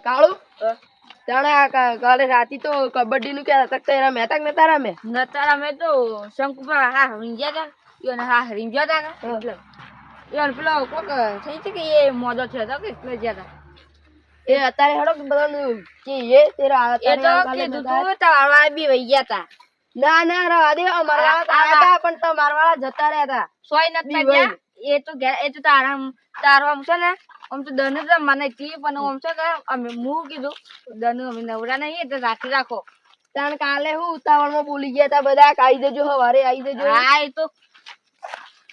કાળુ? જાણે કાલે રાતી તો કબડ્ડી નું ક્યાં તક તો મેતા તા કે નતા રમે નતા મે તો શંકુપા હા રીંજ્યા હતા ઈવન હા રીંજ્યા તા ને. એટલે ઈવન પેલો કોક થઈ છે કે એ મોદો છે તો કે એટલે જ્યાં હતા એ અત્યારે હડો કે બધાનું કે એ તેરા તો કીધું તું તારા બી વઈ ગયા તા. ના ના રવા દે અમારા વાળા તા પણ તમારા વાળા જતા રહ્યા હતા સોય નતા ગયા. એ તો એ તો તારા તારવા છે ને આમ તો દન જ મને કી પણ આમ છે કે અમે હું કીધું દન અમે નવરા નહીં એટલે રાખી રાખો. તાણ કાલે હું ઉતાવળમાં બોલી ગયા તા બધા આવી જજો હવારે આવી જજો. હા એ તો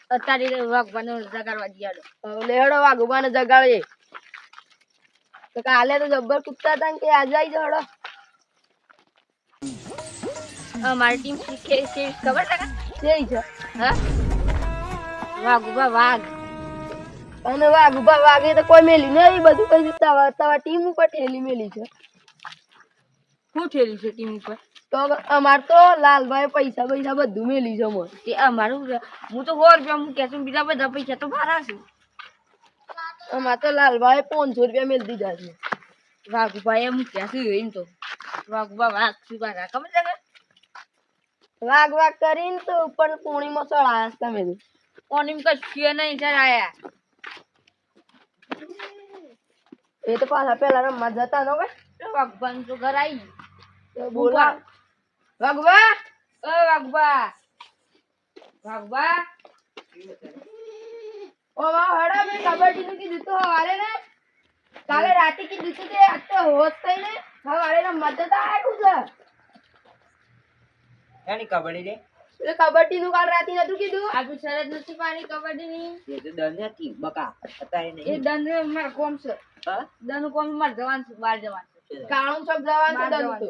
અત્યારે ભગવાન જગાડવા હવે લેહડો વાઘુબાને જગાડે તો કાલે તો જબ્બર કૂદતા હતા કે આજે આવી જાઓ હેડો અમારી ટીમ શીખે છે ખબર છે કે છે? હા? વાઘ ઊભા વાઘ. અને વાઘુબા વાઘે તો કોઈ મેલી નહીં બધું કઈ તવા તવા ટીમ ઉપર ઠેલી મેલી છે. શું ઠેલી છે ટીમ ઉપર? તો અમાર તો લાલભાઈ પૈસા પૈસા બધું મેલી છે મોર તે અમારું હું તો સો રૂપિયા મૂક્યા છું બીજા બધા પૈસા તો મારા છે. અમાર તો લાલભાઈ પાંચસો રૂપિયા મેલી દીધા છે. વાઘુભાઈ એ મૂક્યા છે એમ તો. વાઘુભા વાઘ શું પાછા ખબર છે વાઘ વાઘ કરીને તો ઉપર પૂણીમાં ચડાયા તમે તો. ઓનીમ કશું નહીં આયા એ તો પાછા પેલા રમવા જતા નો કે તો તો ઘર આવી બોલા. વાઘુબા ઓ વાઘ ઊભા ઓ વાહ હડા મેં કબડ્ડી નું કીધું તો હવારે ને. કાલે રાતે કીધું તું કે અત્યારે હોત થઈને થઈ ને હવારે રમવા જતા આવ્યું છે. એની કબડ્ડી રે? એટલે કબડ્ડી નું કાલ રાતે નતું કીધું? આજુ શરત નથી પાડી કબડ્ડીની. એ તો દન હતી બકા. અત્યારે એ નહીં દંડ મારે કોમ છે. હા? દંડ કોમ માર જવાન છે બહાર જવાન છે. કાણું સબ જવાન છે દન તો.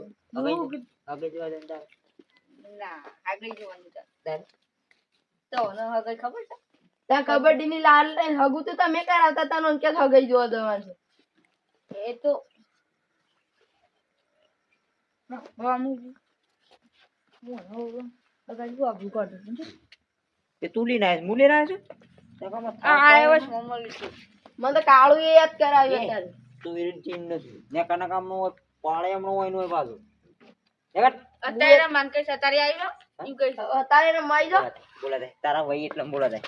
આગળ જવા દંડ ના આગળ જવાનું છે. તો ન હવે ખબર છે? ત્યાં કબડ્ડી ની લાલ લઈને હગું તો તમે કરાવતા હતા ને કે હગાઈ જોવા દેવાનું છે? એ તો અમુક અગાડી શું આબુ કાઢું છું એ તું લઈને આવ્યો હું લઈને આવ્યો છું કામ આ આવ્યો છે. મમ્મી મને તો કાળું એ યાદ કરાવ્યું અત્યારે. તું એની ટીમ નથી. ને કના કામનો હોય પાળે એમનો હોય નો દેખાડ. અત્યારે માન કઈ સતારી આવી કઈ અત્યારે રમાઈ જાઓ. બોલા દે તારા વહી એટલે બોલા દે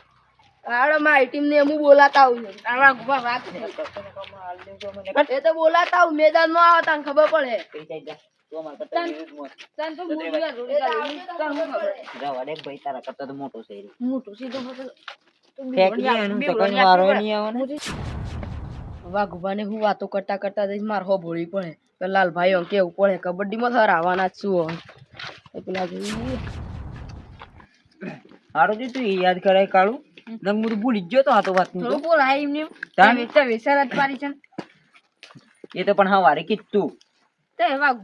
હાડો મારી ટીમ ને હું બોલાતા આવું છું. આવા ગુબા વાત એ તો બોલાતા આવું મેદાનમાં આવે તને ખબર પડે. જા છે. હું હું તારા મોટો છે એ. મોટું સીધું વારો ને. વાઘુભાને હું વાતો કરતા કરતા જઈશ માર હો ભોળી પડે તો લાલભાઈ કેવું પડે કબડ્ડી માં હરાવાના જ શું પેલા હારું થયું તું યાદ કરાય કાળું. નંગ હું તો ભૂલી જ ગયો તો આ તો વાત થોડું બોલ આ એમને? તમે વિચાર જ પાડી છે એ તો પણ હવારે કીધું તે વાઘ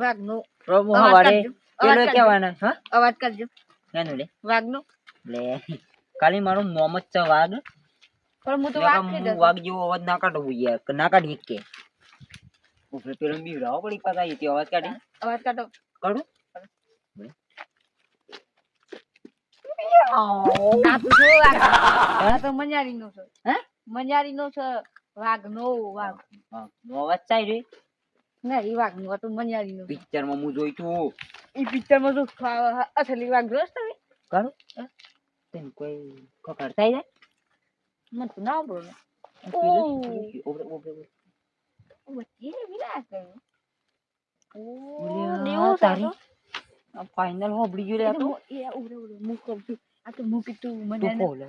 વાઘ નો પ્રભુ અવાજ હવારે કાઢજો. અવાજ પેલો કાઢજો. હા. અવાજ કરજો. એનું લે. વાઘ નો લે. ખાલી મારું નોમ જ છે વાઘ. પણ હું તો વાઘ વાઘ જેવો અવાજ ના કાઢું યાર ના કાઢી કે ઉપર પેલો બીવડાવો પડી પાછા અહીંથી અવાજ કાઢી. અવાજ કાઢો. કાઢું? આ તો જો વાઘ. આ તો મંજારી નો છે વાઘ. નો વાઘ નો અવાજ ચાઈ રે ના એ વાઘનું હતું તો મંજારી પિક્ચરમાં હું જોઈ તું એ પિક્ચરમાં તો અસલી વાઘ જોશ તમે? કરો તને કોઈ ખબર થાય જાય? મને તો ના બોલો ઓબરે ઓબરે ઓબરે. કર્યો તારી. ફાઇનલ હોબળી ગયો તો. એ ઉરે મુખ કરતું આ તો મને બોલે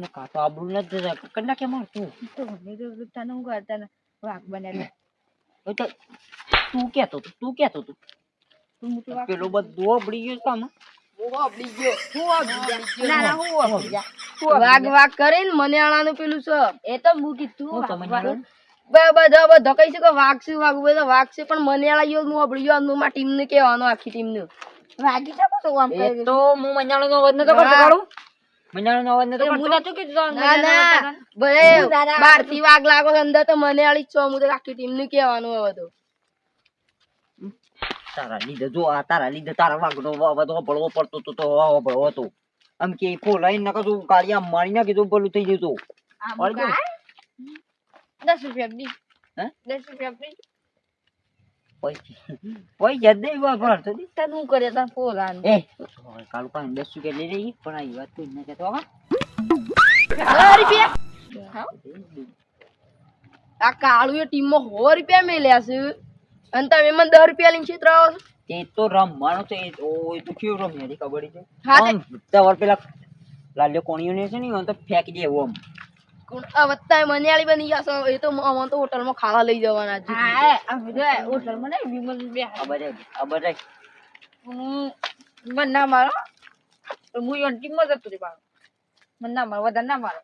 ને કાતો આબરૂ ન જરા કન્ના કે માર તું તો મને તો તને હું કરતા ને. વાઘ બનાવી. તો તું કેતો તું તું કેતો તું પેલો બધો અબડી ગયો કામ ના ના વાઘ કરીને મને આણાનું પેલું છે. એ તો હું કીધું બધા બધા કઈ છે કે વાઘ છે વાઘ? બધા વાઘ પણ મને આળા ગયો હું આપડી ગયો મારી ટીમ ને કહેવાનું આખી ટીમ ને વાગી શકો તો આમ તો હું મંજાણો નો અવાજ નતો કરતો હા. કાળું મંજાણો નો અવાજ નતો હું કરતો કીધું ના ના નતા ભલે બારથી વાઘ લાગો અંદર તો મને આલી છો હું તો આખી ટીમ ને કહેવાનું હવે તો તારા લીધે જો આ તારા લીધે તારા વાગનો અવાજ હોબળવો પડતો તો તો ભળવો હતો આમ કે ફોલાઈ નકા તું કાળિયા મારી ના કીધું પેલું થઈ અડધું. કાંઈ? દસ રૂપિયા આપી હે? દસ રૂપિયા આપી પૈસા પૈસા વાપર તો દી. કરે પોલાન. એ. કાલુ દસ લઈ રહી પણ આ વાત કહેતો રૂપિયા. આ ટીમમાં સો રૂપિયા મેલ્યા છે. અને તમે મને દસ રૂપિયા લઈને છેતરાવો છો. તે તો રમવાનો છે. એ તો કેવું રમે? કબડ્ડી છે. હા તે- પેલા લાલ્યો કોણીઓ ને છે ને તો ફેંકી દે એવું આમ. વત્તા મનિયાળી બની જશો એ તો અમને તો હોટલમાં ખાવા લઈ જવાના છે. હા આ બધા હોટલમાં નહીં વિમલ બે. આ બધા આ બધા. હું મને ના મારો. હું યો ટીમમાં જતો રે બાર. મને ના મારો વધારે ના મારો.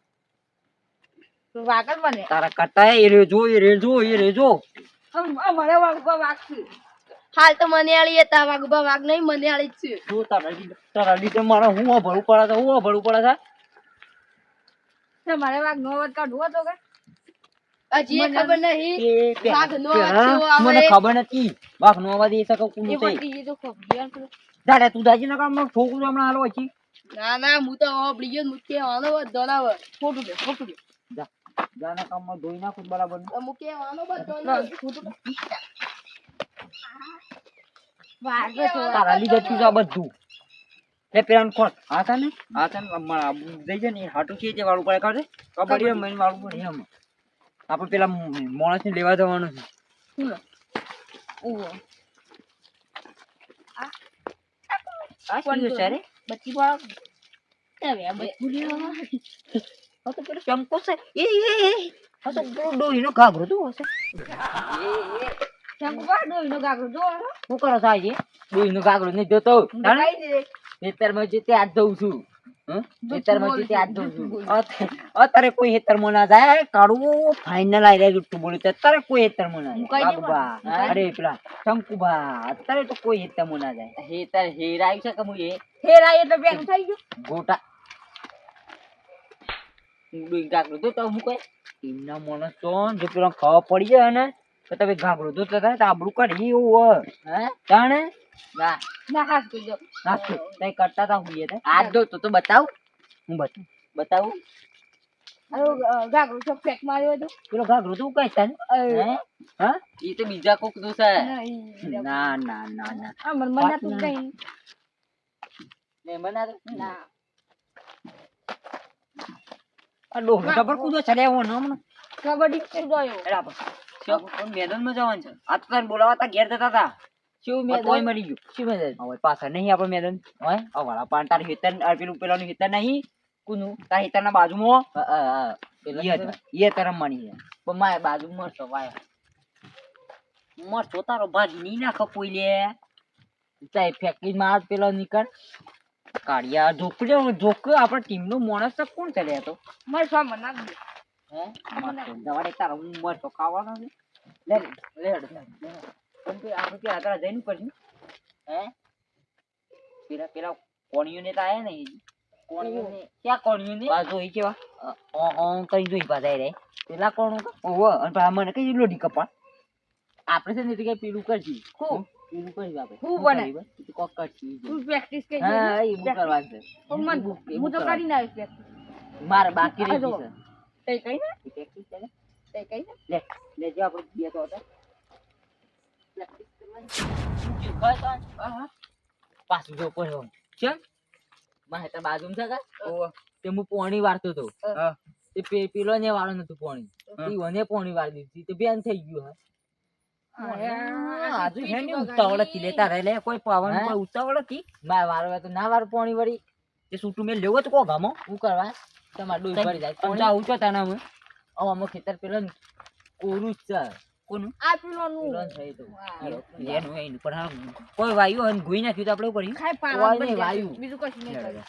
તું વાગલ બને તારા કરતા એ રેજો એ રેજો એ રેજો. અમારે વાગવા વાગશે હાલ તો મનિયાળી હતા વાઘબા વાઘ નહીં મનિયાળી જ છે. જો તારા તારા લીધે મારા હું આ ભરવું પડે છે હું આ ભરવું પડે છે. તમારે વાગ નો અવાજ કાઢવો હતો કે? હજી ખબર નહીં. એ નો અવાજ મને ખબર નથી. વાઘ નો અવાજ એ શકે કોનું છે એ તો ખબર. દાદા તું. દાજી ના કામ ઠોકું હમણાં હાલો પછી ના ના હું તો હોબળી ગયો મુકે બધો ના હોય. ખોટું છે ખોટું જા. જાના કામમાં ધોઈ નાખું બરાબર. મુકે હું કહેવાનો બધો ફોટો. વાગે છે તારા લીધે તું બધું. એ પેલા કોણ? આ છે ને? આ છે ને આબુ દઈ ને એ હાટું છે જે વાળું પડે કાઢે કબડ્ડી. રમે ને વાળું પડે એમ. આપણે પેલા માણસ ને લેવા જવાનું છે? ઓહો. આ શું છે? રે બચ્ચી વાળો એ બે બચ્ચું લેવા આ તો પેલો ચંપો છે. એ એ એ. આ તો પેલો ડોહીનો ઘાઘરો તો હશે. પર ડોહીનો ગાગરો જો. શું કરો છો ડોહીનો ઘાઘરો નહીં જોતો હું દે. ખેતરમાં જે તે આજ જઉં છું? ખેતરમાં જે તે આજ જઉં છું. અત્યારે કોઈ ખેતરમાં ના જાય કાઢવું ફાઇનલ આવી રહ્યા જુઠ્ઠું બોલ્યું અત્યારે કોઈ ખેતરમાં ના જાય. બાબા, અરે પેલા શંકુભા અત્યારે તો કોઈ ખેતરમાં ના જાય. હેતર હેરાયું છે કે હું એ? હેરાય એટલે બેન થઈ ગયું. ગોટા. ડોઈ તો તો હું કઈ? એમના માણસ તો જો પેલો ખાવા પડી જાય ને તો તમે ઘાઘરો તો થાય તો આબરૂ કાઢી એવું હોય. હે? તાણે? ના ના હાથ કરી દો નાખો તઈ કરતા તા હું તે આજ દો તો તો બતાવ. હું બતાવું. બતાવું. ગાગરો છો ફેક માર્યો હતો પેલો ઘાઘરો તો કઈ તને હે? હા? ઈ તો બીજા કોકનું છે. ના ના ના ના આ મને મને તું કઈ ને મને ના. આ ડોહો ખબર કૂદો ન હમણાં. કબડ્ડી એલા પણ. મેદાનમાં જવાનું છે. આ તો તને બોલાવા ઘેર જતા તા. શું મેદાન કોઈ મરી ગયું. શું મેદાન હવે પાછળ નહીં આપણે મેદાન હોય આ વાળા પાન તાર હેતર આ પેલું પેલાનું હેતર નહીં. કુનું તાર હેતરના બાજુમાં હતા. ઈ હતા રમવાની છે પણ મારે બાજુ મરતો વાય. મરતો તારો ભાજી નહીં નાખો કોઈ લે. ચાય ફેંકી માર પેલો નીકળ. કાળિયા ઢોકડ્યો ઢોક આપણા ટીમનો માણસ તો કોણ કરે તો? મારે સા મને હે? દવાડે તારો હું મરતો ખાવાનો લે લે. તે આપણે પેલા આગળ જઈને કરશું હે? પેલા પેલા કોણીઓ તો આયા ને કોણીઓ ક્યાં કોણીઓ ને? બાજુ કેવા ઓ ઓ કઈ જોઈ પાછા રે. પેલા કોણ ઓહો અને પેલા મને કઈ લોડી કપા આપણે છે ને કઈ પેલું કરજી હું? પેલું કરી આપણે. હું બને? કોક કરજી તું પ્રેક્ટિસ કરી હા એ બુક કરવાનું છે. હું તો કરી નાખીશ પ્રેક્ટિસ મારે બાકી રહી છે. તે કઈ ને? છે પ્રેક્ટિસ કરે તઈ કઈ ને? લે લે જો આપણે બે તો હતા. પ્રેક્ટિસ કરવાની ખાય પાછું જો પડ્યો કેમ? મારે તો બાજુમાં છે કા? તે હું પોણી વાળતો હતો. તે પે- પેલો ને વાળો નતું પોણી. ઈવને પોણી વાળી દીધી. તે બેન થઈ ગયું હા. આજુ હે ને ઉતાવળ હતી. લેતા રહે લે કોઈ પાવન કોઈ ઉતાવળ હતી? માર વારો તો ના વાર પોણી વળી. તે સૂટું મેં લેવો તો કો ગામો હું કરવા? તમાર ડોઈ ભરી જાય. પણ? આવું છો તાના અમે ખેતર પેલો કોરું જ છે. કોનું આ પેલોનું પેલો ને છે એ તો વાહ. હાલો, એનું એનું. પણ હા કોઈ વાયુ હોય ગુઈ નાખ્યું તો આપણે કરી ખાય પારા. વાયુ. બીજું કશું નહીં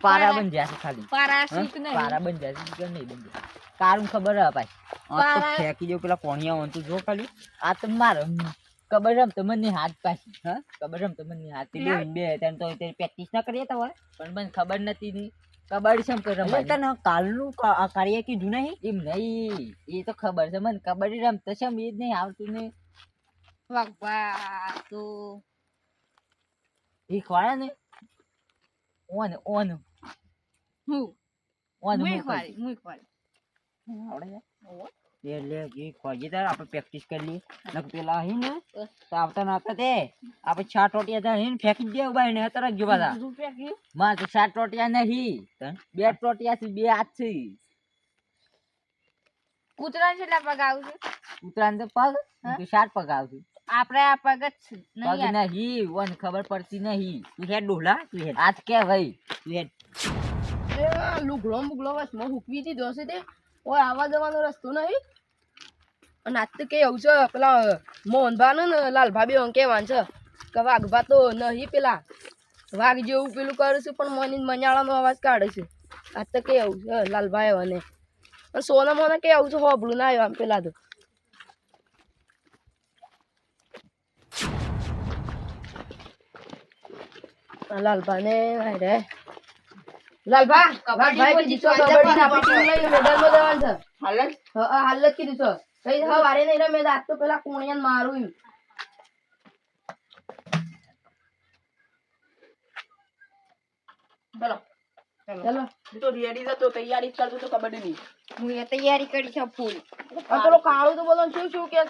પારા બન જશે ખાલી. પારા? નહીં. પારા બન જશે કે નહીં બન જશે કારું ખબર હે ભાઈ? આ તો ફેંકી દો પેલા કોણિયા હોય તું જો ખાલી. આ તો માર કબર રમ તમને હાથ પાછી હા? ખબર રમ તમને હાથ બે બે તો પ્રેક્ટિસ ના કરીએ તમારે પણ મને ખબર નથી ની કબડ્ડી શમ રમત રમવાની તને કાલનું આ કાર્ય કીધું નહીં? એમ નહીં એ તો ખબર છે. મને કબડ્ડી રમતા છે એ જ નહીં આવતું ને. વાહ તો. શીખવાડે ને ઓન ઓન. હું? ઓન મુઈ. ખવાડી મુઈ ખવાડી આવડે છે? એટલે જે ખોજી તાર આપણે પ્રેક્ટિસ કરી લઈએ. નક પેલા અહીં ને તો આવતા ના આવતા તે આપણે છાટ ટોટિયા ત્યાં અહીં ફેંકી દે ભાઈ ને તરત જો બધા માં તો છાટ ટોટિયા નહીં બે ટોટિયા થી બે હાથ છે. કૂતરાને કેટલા પગ આવશે ઉતરાણ તો પગ હા? તો સાત પગ આવશે આપણે આ પગ જ પગ નહીં નહીં વન ખબર પડતી નહીં. તું હેડ ડોલા તું હેડ. આજ કે ભાઈ તું હેડ. લુગડો મુગડો બસ મો હુકવી દીધો છે તે. ઓય આવા જવાનો રસ્તો નહીં? અને આજ તો કેવું છે, પેલા મોહનભા ને લાલભા બે કેવાનું છે કે વાઘભા તો નહીં પેલા. વાઘ જેવું પેલું કરે છે, પણ મને મજાળાનો અવાજ કાઢે છે. આજ તો કે એવું છે, લાલભાઈ અને અને સોના મોને કેવું છે હોબળું ના આવ્યું આમ પેલા તો. આ લાલભા ને રે. લાલભા લાલભાઈ કીધું છે? કબડ્ડી આપણી ટીમ લઈને મેદાનમાં જવાનું છે. હાલ જ હ- હ, હાલ જ કીધું છે કઈ હવારે નહીં રમે આજ તો પેલા કોણિયાને મારું ચલો. ચલો. તો રેડી જતો તૈયારી કરતો તો કબડ્ડી ની હું એ તૈયારી કરી છે ફૂલ પેલો કાળો તો બધો શું શું કે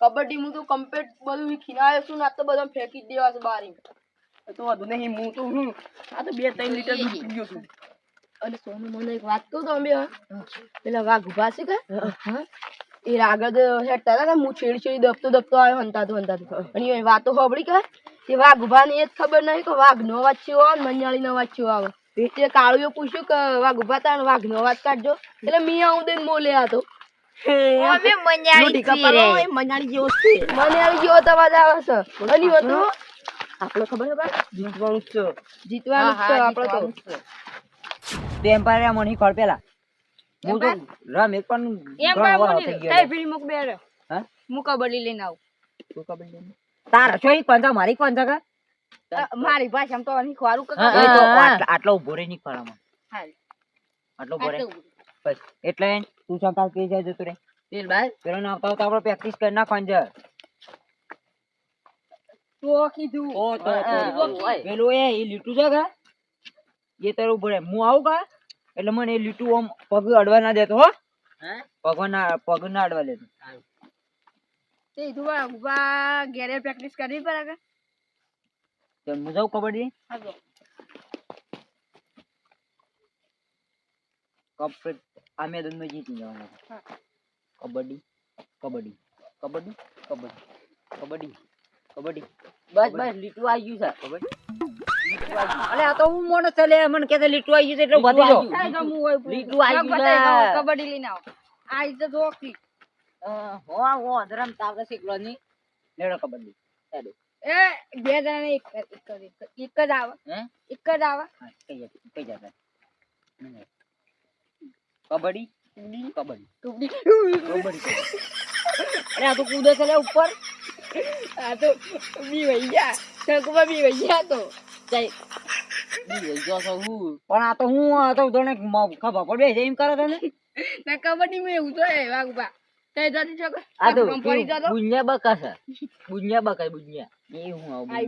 કબડ્ડી હું તો કમ્પ્લીટ બધું શીખીને છું ને આ તો બધા ફેંકી જ દેવા છે બારી તો વધુ નહીં હું તો હું. આ તો બે ત્રણ લીટર દૂધ પી ગયો છું. અને સોનુ મને એક વાત કહું તો અમે પેલા વાઘ ઊભા છે કે? એ આગળ હેઠતા હતા ને હું છેડી છેડી દબતો દબતો આવ્યો હંતાતો હંતાતો અને એ વાતો ખબડી કે તે વાઘ ઊભા ને એ જ ખબર નહીં કે વાઘ નો અવાજ છે આવે મંજાળી નો અવાજ છે આવે. તે કાળુએ પૂછ્યું કે વાઘ ઊભા તા વાઘ નો અવાજ કાઢજો. એટલે મી આવું દઈને બોલે આતો મનાળી જેવો મનાળી જેવો તો અવાજ આવે છે. અને હતો આપણે ખબર છે જીતવાનું છે જીતવાનું છે આપણે તો. એમ્પાયર મની ખોળ પેલા. હું તો રમ એક પણ એમ. ગયો તારી ફીરી મૂક બે રે. હા? હું કબડ્ડી લઈને આવ. તું કબડ્ડી લઈને તાર છો ઈ પંજા મારી પંજા કા? મારી મારી આમ તો અહીં ખોરું કે એ તો આટલો ઊભો રે ની ખોળામાં. હાલ. આટલો ઊભો રે બસ. એટલે તું સંતાલ કે જાય જતો રે ભાઈ પેલો ના આવતા તો આપણે પ્રેક્ટિસ કરી નાખવાની છે તો કીધું ઓ તો હા, તો- હા. પેલું એ ઈ લીટું છે કા એ તારું ઊભો રહે હું આવું કા એટલે મને એ લીટું આમ પગ અડવા ના દેતો હો. પગ ના પગ ના અડવા દેતો. તે તું બા ઊભા ઘેરે પ્રેક્ટિસ કરવી પડે કે તો હું જાઉં કબડ્ડી હા તો. કમ્પ્લીટ આ મેદાનમાં જીતી જવાના. હા. કબડ્ડી કબડ્ડી કબડ્ડી કબડ્ડી કબડ્ડી કબડ્ડી. બસ બસ લીટું આવી ગયું છે. અલે આ તો હું મોણસ છે લે મને કે લીટું આવી ગયું એટલે હું હોય લીટું આવી. ગયું કબડ્ડી લઈને આવો. આ ઇઝ ધ કી. અ, હો હો અધરમ તાવરે શીખલો ની લેડો કબડ્ડી. ચાલો. એ બે જણા એક એક જ એક જ- એક આવે. એક જ આવે. કઈ કઈ જાય. કબડ્ડી કબડ્ડી. કબડ્ડી કબડ્ડી. અરે આ તો કૂદે છે લે ઉપર. આ તો બી વઈ ગયા શંકુમાં બી વઈ ગયા તો જાય બી વઈ ગયો છો. હું પણ આ તો હું આ તો તને મ- ખબર પડે છે એમ કરે તને ના કબડ્ડીમાં એવું તો હે વાઘ ઊભા તે જતી છો આ તો બુંજ્યા બકા છે બુંજ્યા બકા બુંજ્યા એ હું આવું. આવે.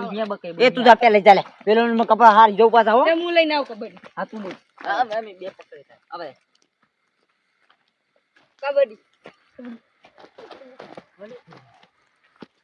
બુંજ્યા બકા એ તું જા પેલે ચાલે. પેલો ને કપડા હાર જો પાછા હો. હું લઈને આવું કબડ્ડી. હા તું બોલ. હા મેં બે પકડી હવે. કબડ્ડી.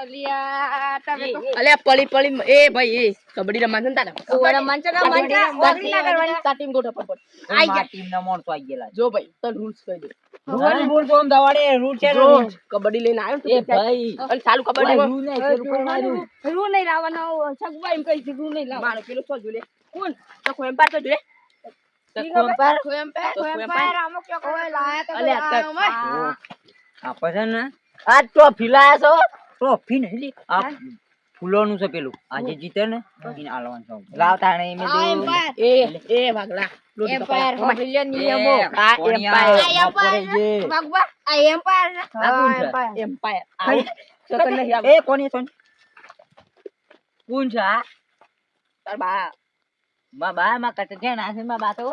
હું અલિયા તમે તો અલ્યા પડી પડી એ ભાઈ એ કબડ્ડી રમવા છે ને તારે મંચ ના મંચ વગડી ના કરવાની. આ ટીમ ના ગયેલા જો ભાઈ તને રૂલ્સ કહી દે. રૂલ બોલ તો દવાડે રૂલ છે જો કબડ્ડી લઈને આવ્યો એ ભાઈ. અને ચાલુ કબડ્ડી રૂલ નહીં પેલું કરવાનું? રૂ નહીં લાવવાનો. સગવા એમ કહી છે નહીં લાવવાનો. મારો પેલો તો જોલે કોણ? તો કોઈ તો જોલે તો તો તો તો- છે ને આ ટ્રોફી લાયા છો? ટ્રોફી નહીં લી. આ ફૂલોનું છે પેલું. આજે જીતે ને એને આલવાનું છે. લાવ તાણે મેં આ કીધું, એમ્પાયર એ એ વાગડા એમ્પાયર. એ, નિયમો. આ એમ્પાયર. બાપરે આ એમ્પાયર છે છે? એમ્પાયર એમ્પાયર આવું તો નહીં એ કોની છે? કોણ છે આ તાર બા. માં બા માં કટ છે ના છે? માં બા તો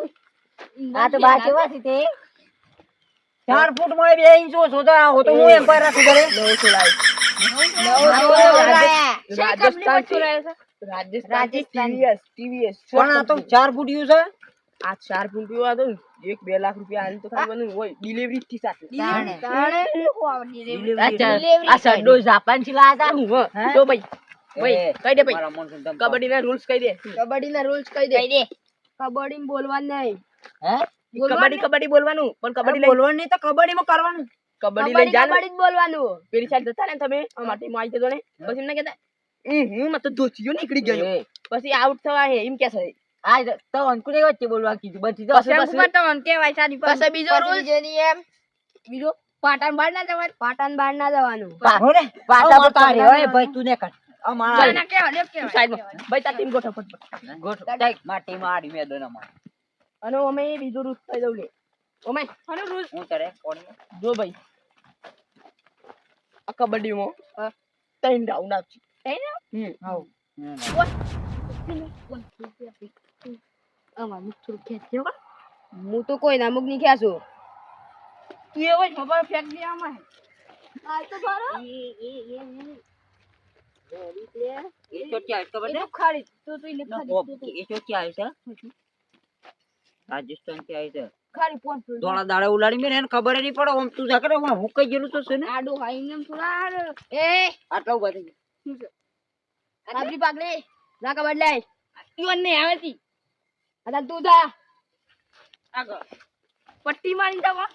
આ તો બા કેવા છે. તે? ચાર ફૂટમાં બે ઇંચ ઓછો તો હું એમ્પાયર રાખું ઘરે? નવસો લાવ્યો. Rajasthan રાજસ્થાનથી TVS, TVS. પણ આ તો ચાર ફૂટ છે? આ ચાર ફૂટ પીવા તો એક બે લાખ રૂપિયા આને તો ખાલી બનવું હોય. ડિલિવરી થી સાથે. તાણે. તાણે. આ સડ્ડો જાપાનથી લાયા હું, હતા ભાઈ ભાઈ કહી દે ભાઈ. મારા મોનસુન ધમકાવ. કબડ્ડી ના રૂલ્સ કહી દે. કબડ્ડી ના રૂલ્સ કહી દે. કબડ્ડી બોલવાનું નહીં. હે? કબડ્ડી કબડ્ડી બોલવાનું પણ કબડ્ડી બોલવાનું નહીં તો કબડ્ડી માં કરવાનું. કબડ્ડી લઈ જા કબડ્ડી જ બોલવાનું. પેલી સાઈડ જતા ને તમે. અમારા ટીમ આવી જતો ને. પછી એમને કહેતા હું મત ધોતિયો નીકળી ગયો. પછી આઉટ થવા હે એમ કે છે. આ તો તો અંકુરે વચ્ચે બોલવા કીધું. બધી તો પછી- તો અન કહેવાય સારી પાસે. પછી બીજો રૂલ? બીજો નિયમ બીજો? પાટણ બહાર ના જવાનું? પાટણ બહાર ના જવાનું. પાહો ને પાટા પર તારે ઓય ભાઈ તું ને કર અમારા ના, લે. ભાઈ તા ટીમ ગોઠવ ફટફટ. ગોઠ માટી મારી મેદાનમાં. અને અમે બીજું રૂલ થઈ દઉં લે અમે આનો rules શું કરે કોણ જો ભાઈ. આ કબડ્ડીમાં. ત્રણ રાઉન્ડ હમ. મુખ થોડું હું. તો કોઈ ના મુખ નહીં ખેંચું. તું એવો જ ખબર ફેંક દે આમાં. આ તો એ એ છે? તો તું તું લે ના, ખરી ઓ, તું તું. એ ચોટી આવે છે? રાજસ્થાનથી આવી છે. થોડું. દાડે ઉલાડી મેં એને ખબર નહીં પડે ઓમ તું જાકરે હું હુકાઈ ગયેલું તો છે ને? આડું હાઈને એમ થોડા એ! આટલા ઊભા થઈ આપણી પાકડી પાગલે રાકા બદલાય. ઈવન ને આવે તી. અતા તું જા. આગળ. પટ્ટી મારી દવા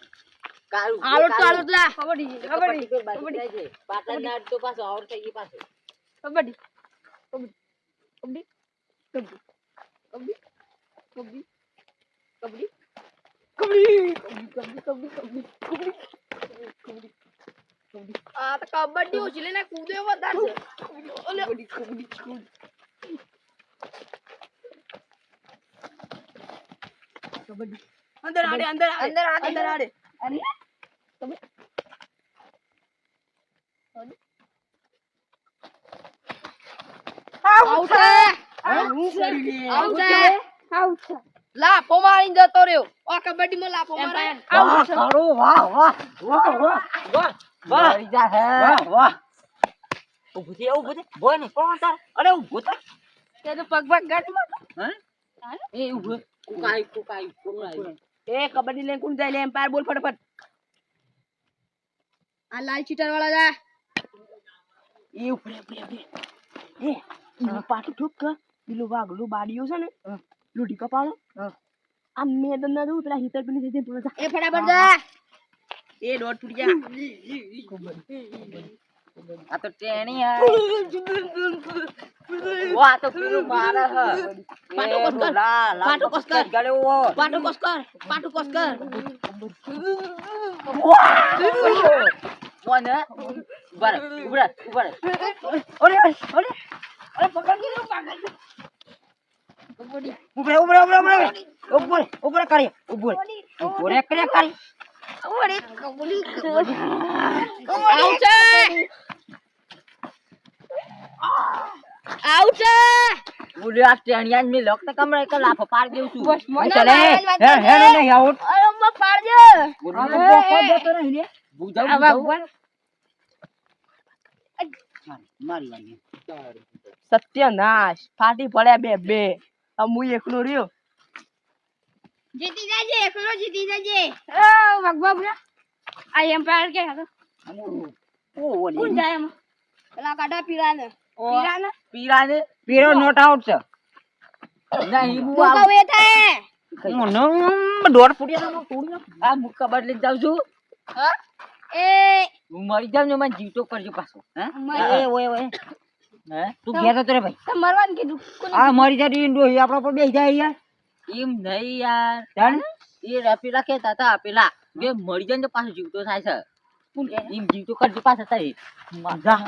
કાળું આલોટ તો આલોટ લા. કબડ્ડી કબડ્ડી કબડ્ડી. પાટણ ના તો પાછો આઉટ થઈ ગઈ પાછો. ખબર કબડ્ડી. કબડ્ડી. કબડ્ડી. કબડ્ડી. કબડ્ડી. કબડ્ડી. આ તો કબડ્ડી ઉછલે ને કૂદે વધારે છે. અંદર આડે અંદર અંદર આડે. અંદર આડે આઉટ આઉટ આઉટ છે. લાફો મારીને જતો રહ્યો. આ કબડ્ડીમાં લાફો મારે વાહ કાળું વાહ વાહ વાહ વાહ. વાહ વાહ જા હે. વાહ ઊભો થે ઊભો થે બોય ને કોણ તાર? અરે ઊભો થા. તે તો પગ પગ ગાંઠ હે? એ ઊભો કુકાઈ કુકાઈ કુકાઈ. એ કબડ્ડી લઈને કોણ જાય લે એમ્પાયર બોલ ફટાફટ. આ લાલ ચીટર વાળા જા. એ ઉપર ઉપર ઉપર એ પાટું ઠોક કર પેલું વાગલું બાડીઓ છે ને લૂટી કપાળો. આ મેદાન ના દઉં પેલા હિતર પેલી થઈ જાય એ ફટાફટ જા. એ ડોટ ફૂટ ગયા આ તો ટેણી હે આ તો પૂરો મારે હ. પાટો કોસ કર. પાટો કોસ કર. ગળે ઓ પાટો કોસ કર. પાટું કોસ કર. કોણ હે ઊભા ઊભા ઊભા અરે અરે અરે પકડ. કે પાગલ ઉભરે ઉપર ઉપર ઉપર ઉપર ઉપર કરી ઉપર ઉપર કરે કરી. આઉટ છે આઉટ છે બોલ્યો આ ટેણિયા મે લોક તો કમરે કે લાફો પાડ દેઉ છું. બસ, મને ચલે હે હે. નહીં આઉટ અરે અમ્મા પાડજો બોલ્યો તો બોકો દેતો નહીં લે બુજાવ બુજાવ મારી મારી સત્યનાશ. ફાટી પડ્યા બે બે. આ હું એકલો રહ્યો. જીતી જાજે એકલો જીતી જાજે. એ ભગવા બોલા આ એમ્પાયર કે હતો ઓ ઓલી કોણ જાય એમ? પેલા કાઢા પીરા ને પીરા ને પીરા ને પીરો. નોટ આઉટ છે. નહીં હું તું એ થાય. મને દોડ ફૂટ્યા તો તોડી આ કબર લઈને જાઉં છું. હા? એ હું મરી જાવ ને મને જીવતો કરજો પાછો હે? એ ઓય ઓય. હે? તું ઘેર જતો રે ભાઈ. તો મરવાનું કીધું. આ મરી જાય ઈંડો આપણા પર બેહી જાય યાર. એમ નહીં યાર. જાણ? એ રપેલા કહેતા હતા પેલા કે મરી જાય ને તો પાછો જીવતો થાય છે. એમ જીવતો કરજો પાછા થાય મજા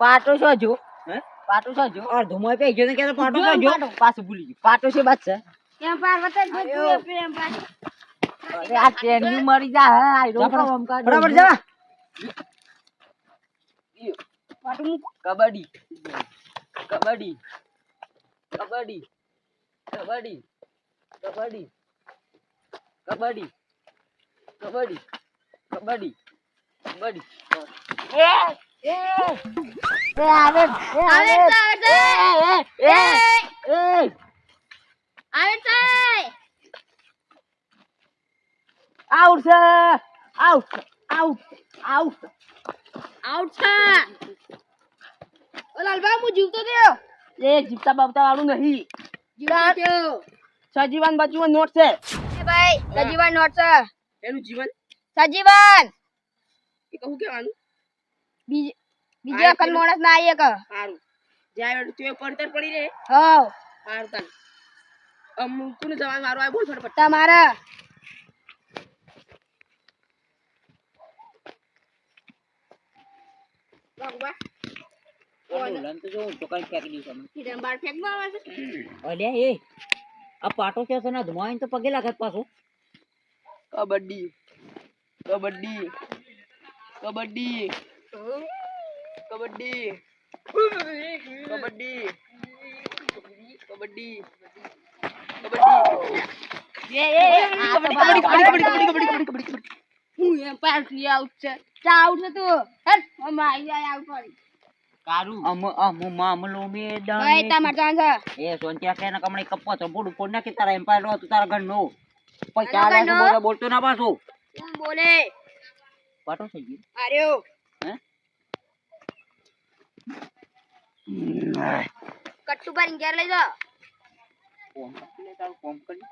પાટો છો જો હે? પાટો છો જો અડધો મોય પે ગયો ને કે પાટો છો જો પાછું ભૂલી ગયો. પાટો છે બાદ છે. એમ્પાયર વતે જો તું એમ્પાયર અરે આ ટ્રેન મરી જા. હે આઈ રો બરાબર. જા કબડ્ડી. કબડ્ડી. કબડ્ડી. કબડ્ડી. કબડ્ડી. કબડ્ડી. કબડ્ડી. કબડ્ડી. કબડ્ડી. આવે છે, આવે છે. એ, આવે out out out out out છે ઓ લાલબા હું જીવતો થયો એ જીવતા બાવતા વાળું નહીં. જીવતો સજીવન બચીવન નોટ છે. એ ભાઈ સજીવન નોટ છે એનું જીવન? સજીવન. એ કહું કેવાનું બીજ- બીજે અકલ માણસ ના આઈએ કે સારું જ્યાં તે પડતર પડી રે. હા સારું તાન અમ કોને જવાનું મારો આ બોલ ફટફટ. તમારે વાગવા બોલવાનું તો જો હું તો કઈ ફેંકી દઈશ અમે. સીધા બાર ફેંકવા આવે છે અલ્યા એ. આ પાટો છે ને ધુમાઈને તો પગે લાગે પાછું. કબડ્ડી. કબડ્ડી. કબડ્ડી. કબડ્ડી. કબડ્ડી. કબડ્ડી. કબડ્ડી કબડ્ડી કબડ્ડી કબડ્ડી કબડ્ડી કબડ્ડી કબડ્ડી કબડ્ડી. હું એમ પાર આઉટ છે. ચા છે તું હેડ અમે આવી જાય આવ પડી કારું? અમ અમ મામલો મે દા એ તમાર જાન છે? એ સોંત્યા કે ના કમણે કપ્પો તો બોડું ના કે તારા એમ્પાયર લો તું તારા ઘર નો પછી ચાલે તો બોલે બોલતો ના પાછો. હું બોલે? પાટો થઈ ગયો. આર્યો હે? કટ્ટુ પર ઘેર લઈ જા કોમ કરી તારું કોમ કરી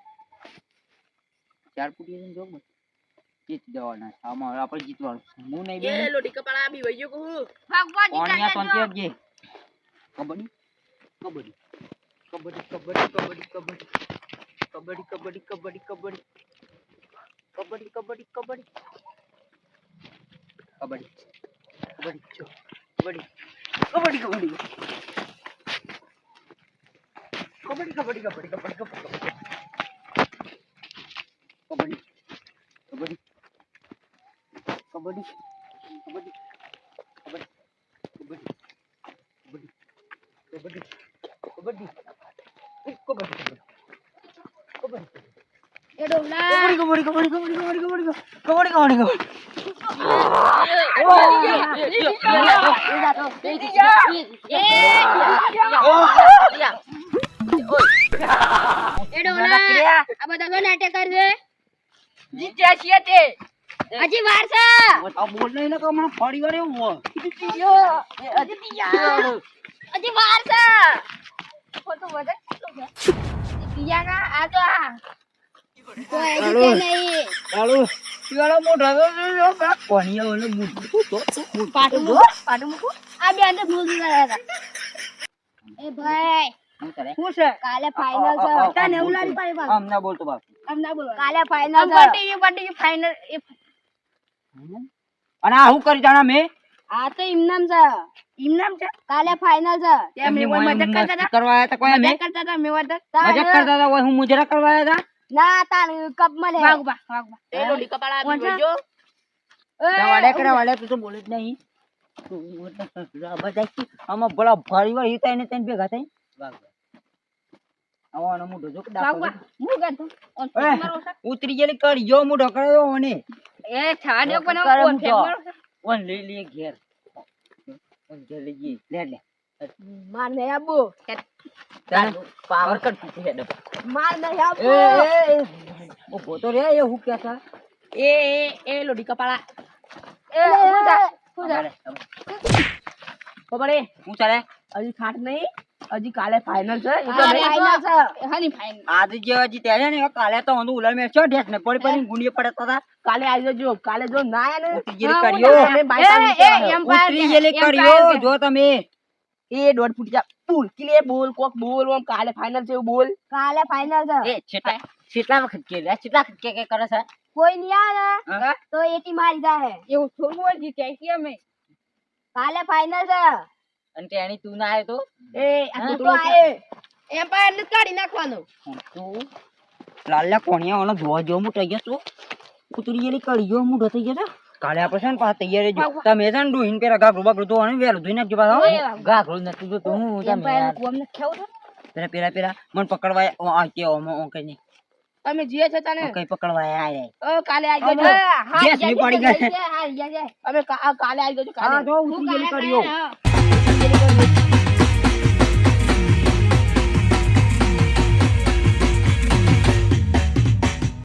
ચાર ફૂટી જઈને જો બસ જીત જવાના છે. આમાં આપણે જીતવાનું છે. હું નહીં એ બેન લોટી કપાળા બી વઈયો કહું ભગવાન કોણિયા સોંતી જજો. આપજે કબડ્ડી? કબડ્ડી. કબડ્ડી કબડ્ડી કબડ્ડી કબડ્ડી. કબડ્ડી કબડ્ડી કબડ્ડી કબડ્ડી. કબડ્ડી કબડ્ડી કબડ્ડી. કબડ્ડી. કબડ્ડી જો. કબડ્ડી. કબડ્ડી કબડ્ડી. કબડ્ડી કબડ્ડી કબડ્ડી કબડ્ડી કબડ્ડી કબડ્ડી. કબડ્ડી. કબડ્ડી. કબડ્ડી. કબડ્ડી. કબડ્ડી. કબડ્ડી. કબડ્ડી. કબડ્ડી. કબડ્ડી કબડ્ડી કબડ્ડી કબડ્ડી કબડ્ડી કબડ્ડી કબડ્ડી કબડ્ડી આ બધા નાટક કરશે. જીત્યા છીએ તે. હજી વાર છે. તો બોલ નહીં ને કે મને ફરી વાર એવું હોય. હજી વાર છે. ખોટું વજન બીજા ના આ. તો. આ કાલે ફાઈનલ છે. અમને બોલતો ફાઈનલ અને આ શું કરી જાણા મેં? આ તો ઇમનામ છે. ઇમનામ છે? કાલે ફાઇનલ છે. ત્યાં મેં કોઈ મદદ કરતા હતા? કરવા આયા હતા કોઈ મે કરતા હતા? મે વાત મજાક કરતા હતા હું મુજરા કરવા આયા હતા? ના તા કપ મળે. વાગવા વાગવા એ લોટી કપાળા આવી વઈયો વાડે કરે વાડે તું તો બોલે જ નહીં. તું બધા આમાં ભલા ભારી વાર હિતા એને તને ભેગા થઈ ઉતરી ગયેલી કર જો હું ઢકરાયો ઓને એ છાડે પણ ઓન લઈ લે ઘેર. ઓન ઘેર લઈ ગઈ લે લે. પાવર કટ છે હેડ માર એ હું કેતા એ એ લોડી કપાળા. એ હું જા અલી ખાટ નહીં? હજી કાલે ફાઇનલ છે એ તો કાલે નહીં. final છે. હાની ફાઇનલ આજ જે હજી ત્યાં છે ને કાલે તો હું ઉલર મેં છો ઢેસ ને પડી પડી ગુંડીએ પડતા હતા કાલે આવી જજો કાલે જો ના આયા ને ઉતરી ગયેલી હા, કર્યો. તમે બાયપાસ એ, એ, નીકળ્યા એમ છો. ઉતરી ગયેલી કર્યો જો તમે. એ દોઢ ફૂટ જા બોલ કિલે બોલ કોક બોલ ઓમ કાલે ફાઇનલ છે એવું બોલ. કાલે ફાઇનલ છે. એ છેટલા છેટલા વખત કે લે છેટલા વખત કે કે કરે છે? કોઈ નહીં આવે. ને હા? તો એટી મારી જાહે. એવું થોડું બોલ જીત્યા છીએ અમે. કાલે ફાઇનલ છે. અને તેણી તું ના આવ્યો તો? એ આ તો તો આયે. એમ પર એટલે કાઢી નાખવાનો. તું લાલ્યા કોણિયા ઓનો જોવા જેવો મોટો થઈ ગયો તું કુતરી એલી કાઢી ગયો મોટો થઈ ગયો કાલે આપણે છે ને પાછા તૈયાર રહેજો. તમે છે ને ડોહીન પેલા ગાઘરું બાઘરું ધોવાનું વેલું ધોઈ નાખજો પાછા. ગાઘરું નથી જોતું હું તમે કોમ ને ખેવું પેલા પેલા પેલા મને પકડવા આ કે ઓમો ઓ કઈ નહીં. તમે જીએ છે તને? કઈ પકડવા આયા ઓ કાલે આવી ગયો હા પડી ગઈ. અમે કાલે આવી ગયો કાલે. જો હું. કર્યો કાલે, હા.